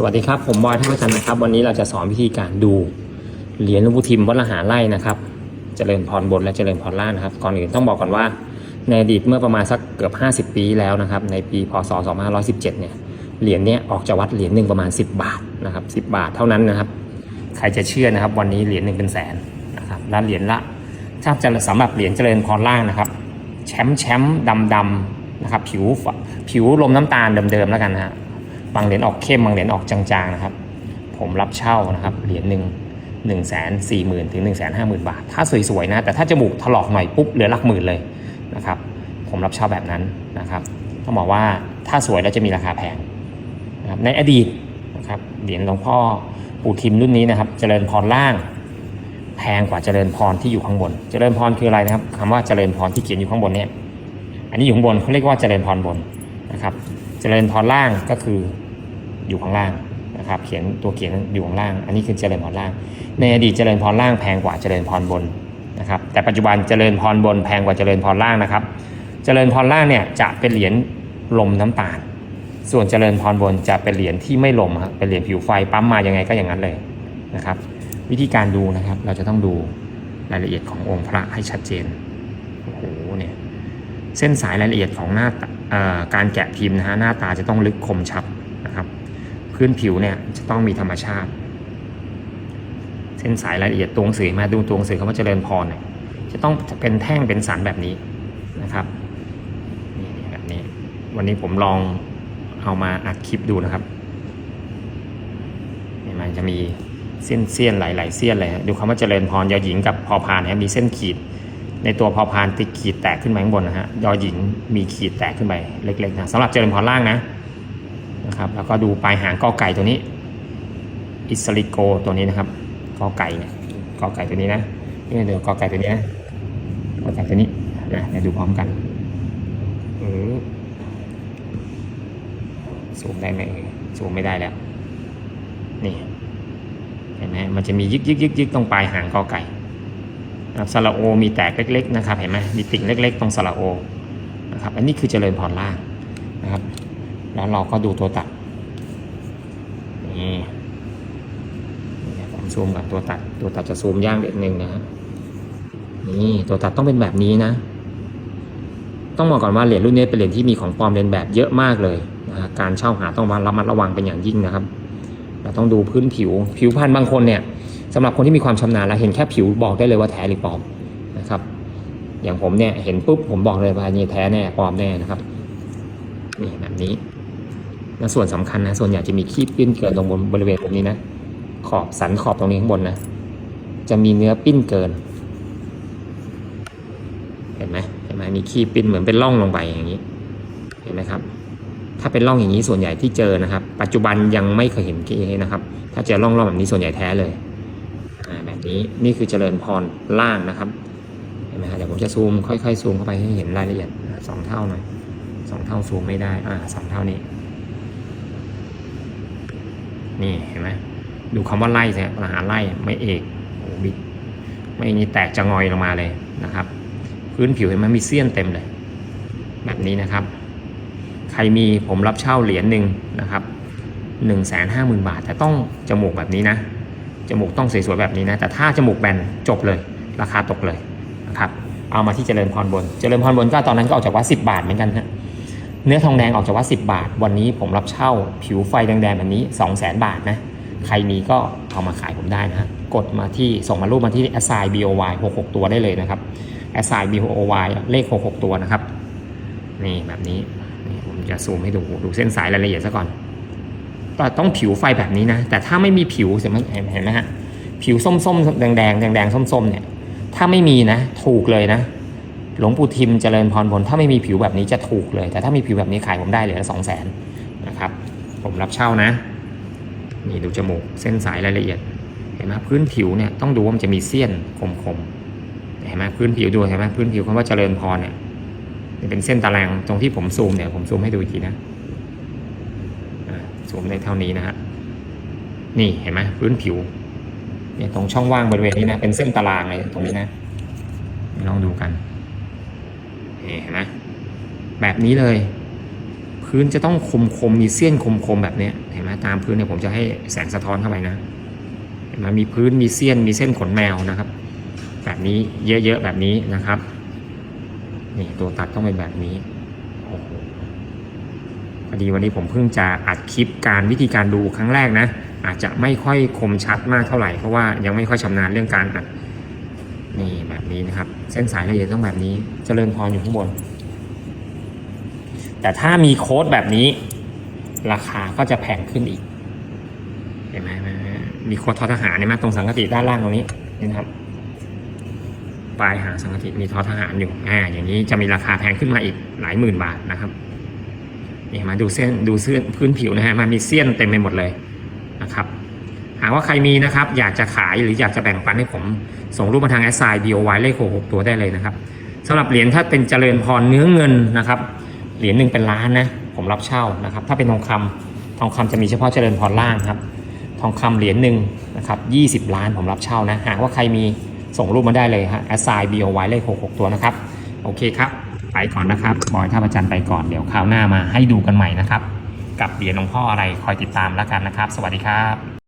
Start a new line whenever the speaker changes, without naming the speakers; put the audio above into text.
สวัสดีครับ ผมบอยท่าประจันนะครับ วันนี้เราจะสอนวิธีการดูเหรียญหลวงปู่ทิมวัดละหาไร่นะครับเจริญพรบนและเจริญพรล่างนะครับ ก่อนอื่นต้องบอกก่อนว่า ในอดีตเมื่อประมาณสักเกือบ 50 ปีแล้วนะครับ ในปีพศ 2517 เนี่ยเหรียญเนี้ยออกจากวัดเหรียญหนึ่งประมาณ 10 บาทนะครับ 10 บาทเท่านั้นนะครับ ใครจะเชื่อนะครับ วันนี้เหรียญหนึ่งเป็นแสนนะครับและเหรียญละถ้าจะสำหรับเหรียญเจริญพรล่างนะครับ แชมป์แชมป์ดำดำนะครับผิวผิวลมน้ำตาลเดิมๆแล้วกันนะฮะ บางเหรียญออกเข้มบางเหรียญออกจางๆนะครับ ผมรับเช่านะครับเหรียญหนึ่งหนึ่งแสนสี่หมื่นถึงหนึ่งแสนห้าหมื่นบาท ถ้าสวยๆนะแต่ถ้าจมูกถลอกหน่อยปุ๊บเหลือหลักหมื่นเลยนะครับผมรับเช่าแบบนั้นนะครับต้องบอกว่าถ้าสวยแล้วจะมีราคาแพงนะครับในอดีตนะครับเหรียญหลวงพ่อปู่ทิมรุ่นนี้นะครับ เจริญพรล่าง แพงกว่าเจริญพรที่อยู่ข้างบน เจริญพรคืออะไรนะครับคำว่าเจริญพรที่เขียนอยู่ข้างบนเนี่ยอันนี้อยู่ข้างบนเขาเรียกว่าเจริญพรบนนะครับ เจริญพรล่างก็คืออยู่ข้างล่างนะครับเขียนตัวเขียนอยู่ข้างล่าง อันนี้คือเจริญพรล่าง ในอดีตเจริญพรล่างแพงกว่าเจริญพรบนนะครับแต่ปัจจุบันเจริญพรบนแพงกว่าเจริญพรล่างนะครับ เจริญพรล่างเนี่ยจะเป็นเหรียญลมน้ำตาล ส่วนเจริญพรบนจะเป็นเหรียญที่ไม่ลมครับเป็นเหรียญผิวไฟปั๊มมายังไงก็อย่างนั้นเลยนะครับ วิธีการดูนะครับเราจะต้องดูรายละเอียดขององค์พระให้ชัดเจนโอ้โหเนี่ยเส้นสายรายละเอียดของหน้าตา การแกะพิมพ์นะฮะหน้าตาจะต้องลึกคมชัดนะครับ พื้นผิวเนี่ยจะต้องมีธรรมชาติ เส้นสายรายละเอียดตัวหนังสือมาดูตัวหนังสือคำว่าเจริญพรเนี่ยจะต้องเป็นแท่งเป็นสันแบบนี้นะครับนี่แบบนี้ วันนี้ผมลองเอามาอัดคลิปดูนะครับนี่มันจะมีเส้นเสี้ยนหลายๆเสี้ยนเลยดูคำว่าเจริญพรยอหญิงกับพอพานนะมีเส้นขีด ในตัวพอพานติดขีดแตกขึ้นมาข้างบนนะฮะยอหญิงมีขีดแตกขึ้นไปเล็กๆนะสำหรับเจริญพรล่างนะนะครับแล้วก็ดูปลายหางกอไก่ตัวนี้ อิสริโกตัวนี้นะครับกอไก่เนี่ยกอไก่ตัวนี้นะนี่เดี๋ยวกอไก่ตัวนี้นะกอไก่ตัวนี้นะเดี๋ยวดูพร้อมกันเออซูมได้ไหมเอ่ยซูมไม่ได้แล้ว นี่เห็นไหมมันจะมียึกยึกยึกยึกตรงปลายหางกอไก่ สระโอมีแตกเล็กๆนะครับเห็นไหมมีติ่งเล็ก ๆ ตรงสระโอนะครับอันนี้คือเจริญพรล่างนะครับ แล้วเราก็ดูตัวตัดนี่นี่ผมซูมกับตัวตัดตัวตัดจะซูมยากเด็ดนึงนะฮะนี่ตัวตัดต้องเป็นแบบนี้นะ ต้องบอกก่อนว่าเหรียญรุ่นนี้เป็นเหรียญที่มีของปลอมเรียนแบบเยอะมากเลยนะฮะการเช่าหาต้องระมัดระวังเป็นอย่างยิ่งนะครับ เราต้องดูพื้นผิวผิวพันธุ์บางคนเนี่ย สำหรับคนที่มีความชำนาญแล้วเห็นแค่ผิวบอกได้เลยว่าแท้หรือปลอมนะครับ อย่างผมเนี่ยเห็นปุ๊บผมบอกเลยว่านี่แท้แน่ปลอมแน่นะครับนี่แบบนี้และส่วนสำคัญนะส่วนใหญ่จะมีขี้ปิ้นเกินตรงบนบริเวณตรงนี้นะขอบสันขอบตรงนี้ข้างบนนะจะมีเนื้อปิ้นเกิน เห็นไหมเห็นไหมมีขี้ปิ้นเหมือนเป็นร่องลงไปอย่างนี้เห็นไหมครับ ถ้าเป็นร่องอย่างนี้ส่วนใหญ่ที่เจอนะครับ ปัจจุบันยังไม่เคยเห็นกี้นะครับ ถ้าเจอร่องร่องแบบนี้ส่วนใหญ่แท้เลย นี้นี่คือเจริญพรล่างนะครับเห็นไหมฮะเดี๋ยวผมจะซูมค่อยๆซูมเข้าไปให้เห็นรายละเอียดสองเท่าหน่อยสองเท่าซูมไม่ได้อ่าสองเท่านี้นี่เห็นไหมดูคำว่าไล่ใช่ไหมหาไล่ไม่เอกโอ้บิดไม่นี่แตกจะงอยลงมาเลยนะครับ พื้นผิวเห็นไหมมีเสี้ยนเต็มเลย แบบนี้นะครับ ใครมีผมรับเช่าเหรียญหนึ่งนะครับหนึ่งแสนห้าหมื่นบาท แต่ต้องจมูกแบบนี้นะ จมูกต้องสวยๆแบบนี้นะ แต่ถ้าจมูกแบนจบเลย ราคาตกเลยนะครับเอามาที่เจริญพรบน เจริญพรบนก็ตอนนั้นก็ออกจากวัด10 บาทเหมือนกันฮะเนื้อทองแดงออกจากวัด10 บาท วันนี้ผมรับเช่าผิวไฟแดงๆแบบนี้ 2 0 0 0 0 0บาทนะใครมีก็เอามาขายผมได้นะกดมาที่ส่งมารูปมาที่ s i BOY 66 ตัวได้เลยนะครับ s i BOY เลข 66 ตัวนะครับนี่แบบนี้ผมจะซูมให้ดูดูเส้นสายรายละเอียดซะก่อน ต้องผิวไฟแบบนี้นะ แต่ถ้าไม่มีผิวเห็นไหมเห็นไหมฮะผิวส้มๆแดงๆแดงๆส้มๆเนี่ย ถ้าไม่มีนะ ถูกเลยนะ หลวงปู่ทิมเจริญพรผลถ้าไม่มีผิวแบบนี้จะถูกเลย แต่ถ้ามีผิวแบบนี้ขายผมได้เลยละสองแสนนะครับ ผมรับเช่านะ นี่ดูจมูกเส้นสายรายละเอียด เห็นไหมพื้นผิวเนี่ยต้องดูว่ามันจะมีเสี้ยนคมๆเห็นไหมพื้นผิวดูเห็นไหมพื้นผิวคำว่าเจริญพรเนี่ยเป็นเส้นตารางตรงที่ผมซูมเนี่ยผมซูมให้ดูอีกทีนะ ซูมได้เท่านี้นะฮะนี่เห็นไหมพื้นผิวเนี่ยตรงช่องว่างบริเวณนี้นะเป็นเส้นตารางเลยตรงนี้นะลองดูกันนี่เห็นไหมแบบนี้เลย พื้นจะต้องคมคมๆมีเสี้ยนคมคมๆแบบนี้เห็นไหมตามพื้นเนี่ยผมจะให้แสงสะท้อนเข้าไปนะเห็นไหมมีพื้นมีเสี้ยนมีเส้นขนแมวนะครับ แบบนี้เยอะๆแบบนี้นะครับนี่ตัวตัดต้องเป็นแบบนี้โอ้โห พอดีวันนี้ผมเพิ่งจะอัดคลิปการวิธีการดูครั้งแรกนะ อาจจะไม่ค่อยคมชัดมากเท่าไหร่เพราะว่ายังไม่ค่อยชำนาญเรื่องการอัดนี่แบบนี้นะครับ เส้นสายละเอียดต้องแบบนี้เจริญพรอยู่ข้างบน แต่ถ้ามีโค้ดแบบนี้ ราคาก็จะแพงขึ้นอีกเห็นไหมไหมมีโค้ดทอทหารเนี่ยมาตรงสังกติด้านล่างตรงนี้นี่ครับปลายหางสังกติมีทอทหารอยู่อ่าอย่างนี้จะมีราคาแพงขึ้นมาอีกหลายหมื่นบาทนะครับ นี่มาดูเส้นดูเส้นพื้นผิวนะฮะมันมีเสี้ยนเต็มไปหมดเลยนะครับ หากว่าใครมีนะครับ อยากจะขายหรืออยากจะแบ่งปันให้ผม ส่งรูปมาทางแอสไซน์ BOY เลขหกตัวได้เลยนะครับสำหรับเหรียญถ้าเป็นเจริญพรเนื้อเงินนะครับ เหรียญหนึ่งเป็นล้านนะผมรับเช่านะครับ ถ้าเป็นทองคำทองคำจะมีเฉพาะเจริญพรล่างครับ ทองคำเหรียญหนึ่งนะครับ20ล้านผมรับเช่านะ หากว่าใครมีส่งรูปมาได้เลยฮะ a s s i g n BOY เลข66ตัวนะครับ โอเคครับ ไปก่อนนะครับบอยท่าประจันทร์ไปก่อนเดี๋ยวคราวหน้ามาให้ดูกันใหม่นะครับ กับเหรียญหลวงพ่ออะไรคอยติดตามแล้วกันนะครับ สวัสดีครับ